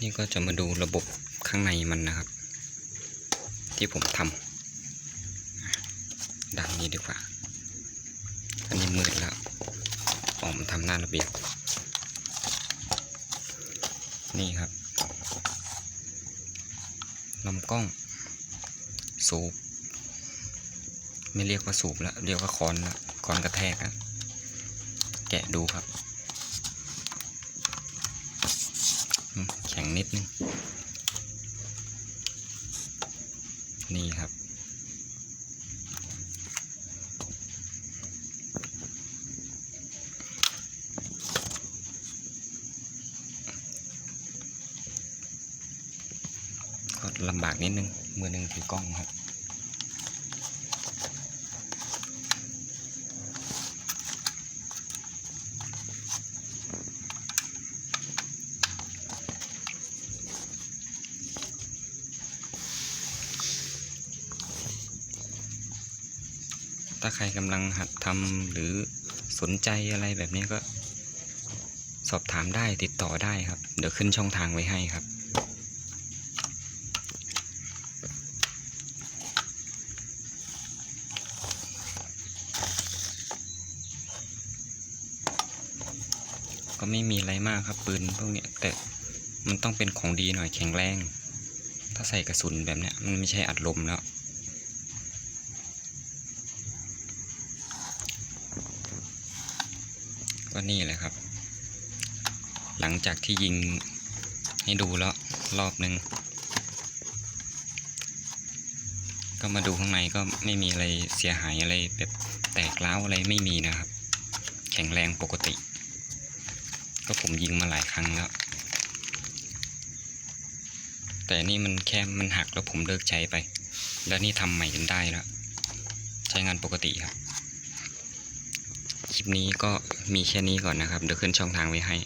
นี่ก็จะมาดูระบบข้างในมันนะครับ ที่ผมทำด้านนี้ดีกว่า อันนี้มืดแล้วออมทำหน้าระเบียบ นี่ครับลำกล้อง สูบ ไม่เรียกว่าสูบแล้ว เรียกว่าคอนล้วคอนกระแทกอะแกะดูครับอืมแข็งนิดนึง นี่ครับ ก็ลำบากนิดนึง มือหนึ่งถือกล้องครับ ถ้าใครกำลังหัดทำหรือสนใจอะไรแบบนี้ก็ สอบถามได้ติดต่อได้ครับ เดี๋ยวขึ้นช่องทางไว้ให้ครับ ก็ไม่มีอะไรมากครับปืนพวกนี้แต่มันต้องเป็นของดีหน่อยแข็งแรง ถ้าใส่กระสุนแบบนี้มันไม่ใช่อัดลมแล้ว ก็นี่แหละครับ หลังจากที่ยิงให้ดูแล้วรอบหนึ่งก็มาดูข้างในก็ไม่มีอะไรเสียหายอะไรแบบแตกร้าวอะไรไม่มีนะครับ แข็งแรงปกติ ก็ผมยิงมาหลายครั้งแล้ว แต่นี่มันแค่มันหักแล้วผมเลิกใช้ไป แล้วนี่ทำใหม่จนได้แล้ว ใช้งานปกติครับ คลิปนี้ก็มีแค่นี้ก่อนนะครับ เดี๋ยวขึ้นช่องทางไว้ให้